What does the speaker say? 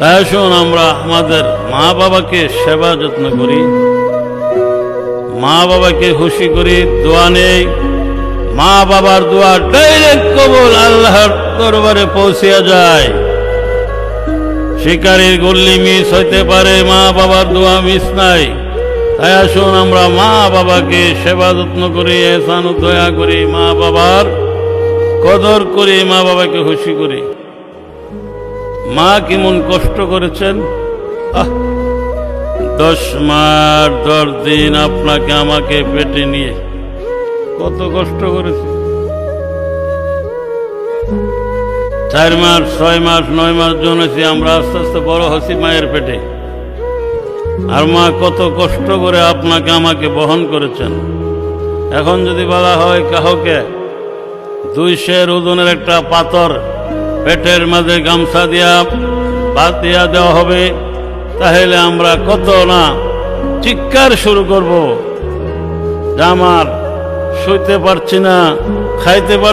তাই আসুন আমরা আমাদের মা বাবাকে সেবা যত্ন করি। মা বাবাকে খুশি করি, দোয়া নেই। মা বাবার দোয়া ডাইরেক্ট কবুল আল্লাহর দরবারে পৌঁছিয়া যায়। শিকারীর গল্লি মিস হইতে পারে, মা বাবার দোয়া মিস নাই। তাই আসুন আমরা মা বাবাকে সেবা যত্ন করি এসান দয়া করি মা বাবার কদর করি, মা বাবাকে খুশি করি। মা কেমন কষ্ট করেছেন? দশ মাস দশ দিন আপনাকে আমাকে পেটে নিয়ে কত কষ্ট করেছে। চার মাস, ছয় মাস, নয় মাস জন্মেছি আমরা আস্তে আস্তে বড় হচ্ছি মায়ের পেটে। আর মা কত কষ্ট করে আপনাকে আমাকে বহন করেছেন। এখন যদি বলা হয় কাহকে, দুই শের ওজনের একটা পাথর পেটের মাঝে গামছা দিয়া ভাত দিয়া দেওয়া হবে, তাহলে আমরা কত না চিৎকার শুরু করব। আমার শুইতে পারছি না, খাইতে পার